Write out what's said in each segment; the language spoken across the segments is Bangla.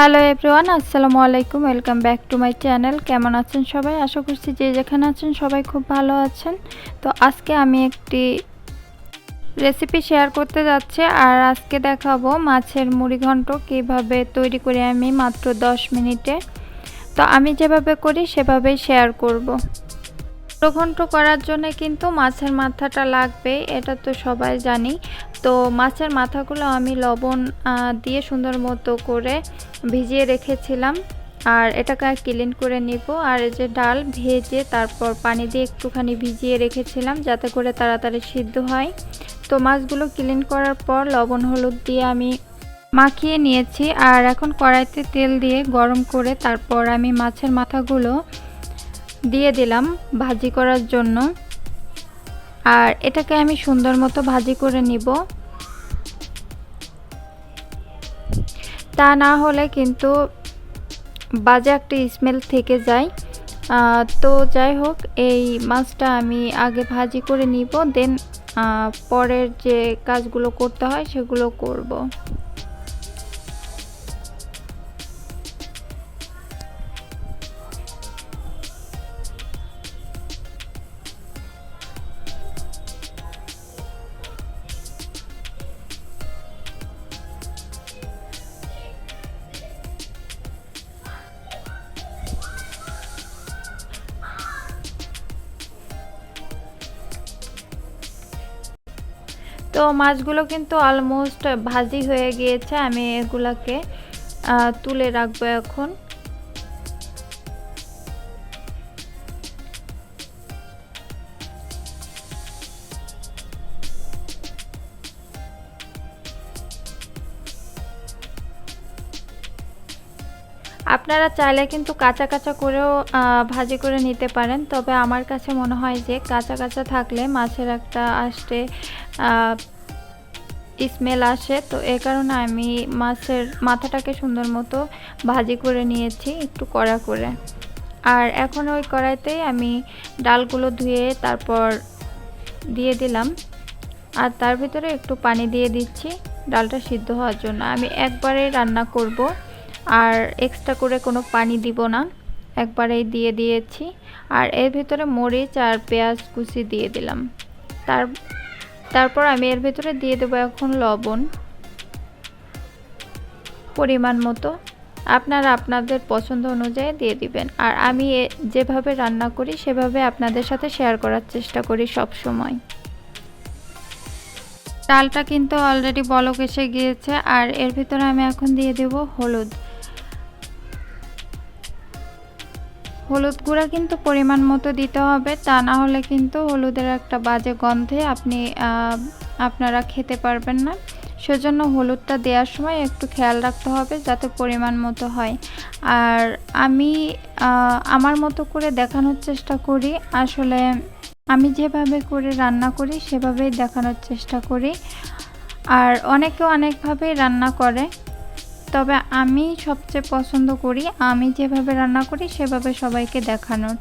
হ্যালো এভরিওয়ান আসসালামু আলাইকুম welcome back to my channel কেমন আছেন সবাই? আশা করছি যে যেখানে আছেন সবাই খুব ভালো আছেন। তো আজকে আমি একটি রেসিপি শেয়ার করতে যাচ্ছি আর আজকে দেখাবো মাছের মুড়ি ঘন্ট কীভাবে তৈরি করি আমি মাত্র 10 মিনিটে। তো আমি যেভাবে করি সেভাবেই শেয়ার করব। ঘন্ট করার জন্য কিন্তু মাছের মাথাটা লাগবে, এটা তো সবাই জানি। তো মাছের মাথাগুলো আমি লবণ দিয়ে সুন্দর মতো করে ভিজিয়ে রেখেছিলাম। আর এটাকে ক্লিন করে নিব। আর যে ডাল ভেজে তারপর পানি দিয়ে একটুখানি ভিজিয়ে রেখেছিলাম যাতে করে তাড়াতাড়ি সিদ্ধ হয়। তো মাছগুলো ক্লিন করার পর লবণ, হলুদ দিয়ে আমি মাখিয়ে নিয়েছি। আর এখন কড়াইতে তেল দিয়ে গরম করে তারপর আমি মাছের মাথাগুলো দিয়ে দিলাম ভাজি করার জন্য। আর এটাকে আমি সুন্দর মতো ভাজি করে নিব। তা না হলে কিন্তু বাজে একটা স্মেল থেকে যায়। তো যাই হোক, এই মাছটা আমি আগে ভাজি করে নিব, দেন পরের যে কাজগুলো করতে হয় সেগুলো করব। তো মাছগুলো কিন্তু অলমোস্ট ভাজি হয়ে গিয়েছে আমি এগুলাকে তুলে রাখব এখন। আপনারা চাইলে কিন্তু কাঁচা কাঁচা করেও ভাজি করে নিতে পারেন। তবে আমার কাছে মনে হয় যে, কাঁচা কাঁচা থাকলে মাছের একটা আসতে স্মেল আসে। তো এ কারণে আমি মাছের মাথাটাকে সুন্দর মতো ভাজি করে নিয়েছি, একটু কড়া করে। আর এখন ওই কড়াইতেই আমি ডালগুলো ধুয়ে তারপর দিয়ে দিলাম। আর তার ভিতরে একটু পানি দিয়ে দিচ্ছি, ডালটা সিদ্ধ হওয়ার জন্য। আমি একবারে রান্না করব। আর এক্সট্রা করে কোনো পানি দিব না। একবারেই দিয়ে দিয়েছি। আর এর ভিতরে মরিচ আর পেঁয়াজ কুচি দিয়ে দিলাম। তার, তারপর আমি এর ভিতরে দিয়ে দেবো এখন লবণ। পরিমাণ মতো। আপনারা আপনাদের পছন্দ অনুযায়ী দিয়ে দিবেন। আর আমি যেভাবে রান্না করি সেভাবে আপনাদের সাথে শেয়ার করার চেষ্টা করি সব সময়। ডালটা কিন্তু অলরেডি বলক এসে গিয়েছে। আর এর ভিতরে আমি এখন দিয়ে দেব হলুদ। হলুদ গুঁড়া কিন্তু পরিমাণ মতো দিতে হবে। তা না হলে কিন্তু হলুদের একটা বাজে গন্ধে আপনি আপনারা খেতে পারবেন না। সেজন্য হলুদটা দেওয়ার সময় একটু খেয়াল রাখতে হবে যাতে পরিমাণ মতো হয়। আর আমি আমার মতো করে দেখানোর চেষ্টা করি। আসলে আমি যেভাবে করে রান্না করি সেভাবেই দেখানোর চেষ্টা করি। আর অনেকে অনেকভাবেই রান্না করে। তবে আমি সবচেয়ে পছন্দ করি আমি যেভাবে রান্না করি সেভাবে সবাইকে দেখানোর।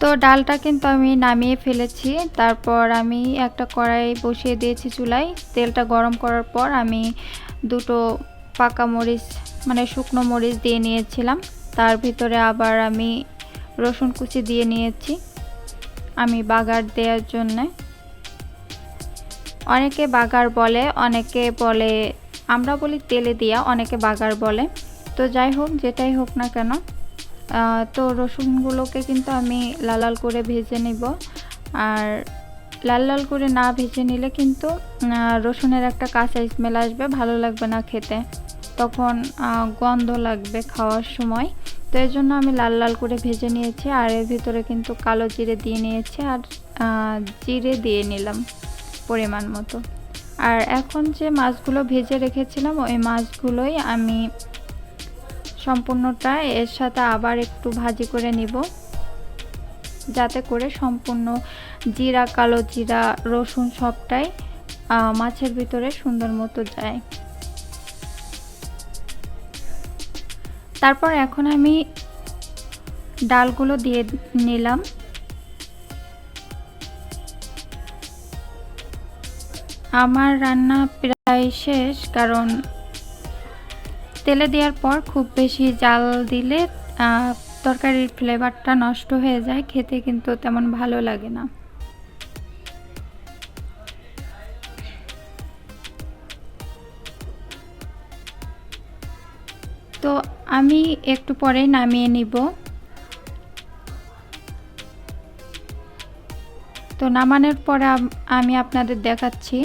তো ডালটা কিন্তু আমি নামিয়ে ফেলেছি, তারপর আমি একটা কড়াই বসিয়ে দিয়েছি চুলায়। তেলটা গরম করার পর আমি দুটো পাকা মরিচ মানে শুকনো মরিচ দিয়ে নিয়েছিলাম। তার ভিতরে আবার আমি রসুন কুচি দিয়ে নিয়েছি। আমি বাগার দেওয়ার জন্যে। অনেকে বাগার বলে, অনেকে বলে, আমরা বলি তেলে দিয়া, অনেকে বাগার বলে। তো যাই হোক, যেটাই হোক না কেন তো রসুনগুলোকে কিন্তু আমি লাল লাল করে ভেজে নিব। আর লাল লাল করে না ভেজে নিলে কিন্তু রসুনের একটা কাঁচা স্মেল আসবে, ভালো লাগবে না খেতে। তখন গন্ধ লাগবে খাওয়ার সময়। তো এর জন্য আমি লাল লাল করে ভেজে নিয়েছি, আর এর ভিতরে কিন্তু কালো জিরে দিয়ে নিয়েছি, আর জিরে দিয়ে নিলাম পরিমাণ মতো। আর এখন যে মাছগুলো ভেজে রেখেছিলাম, ওই মাছগুলোই আমি সম্পূর্ণটা এর সাথে আবার একটু ভাজি করে নিব, যাতে করে সম্পূর্ণ জিরা, কালো জিরা, রসুন সবটাই মাছের ভিতরে সুন্দর মতো যায়। তারপর এখন আমি ডালগুলো দিয়ে নিলাম। আমার রান্না প্রায় শেষ, কারণ তেলে দেওয়ার পর খুব বেশি জাল দিলে তরকারির ফ্লেভারটা নষ্ট হয়ে যায়, খেতে কিন্তু তেমন ভালো লাগে না। তো আমি একটু পরেই নামিয়ে নিব। তো নামানোর পরে আমি আপনাদের দেখাচ্ছি।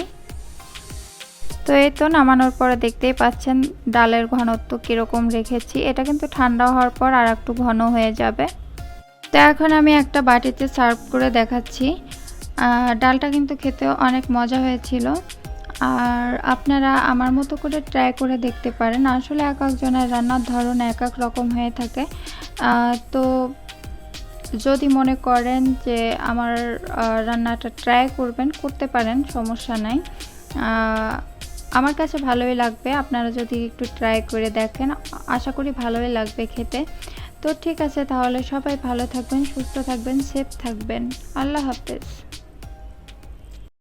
তো এই তো নামানোর পরে দেখতেই পাচ্ছেন ডালের ঘনত্ব কীরকম রেখেছি। এটা কিন্তু ঠান্ডা হওয়ার পর আর একটু ঘন হয়ে যাবে। তো এখন আমি একটা বাটিতে সার্ভ করে দেখাচ্ছি। ডালটা কিন্তু খেতে অনেক মজা হয়েছিল। আর আপনারা আমার মতো করে ট্রাই করে দেখতে পারেন। আসলে এক একজনের রান্নার ধরন এক এক রকম হয়ে থাকে। তো যদি মনে করেন যে আমার রান্নাটা ট্রাই করবেন, করতে পারেন, সমস্যা নাই। আমার কাছে ভালোই লাগবে। আপনারা যদি একটু ট্রাই করে দেখেন, আশা করি ভালোই লাগবে খেতে। তো ঠিক আছে, তাহলে সবাই ভালো থাকবেন, সুস্থ থাকবেন সেফ থাকবেন। আল্লাহ হাফেজ।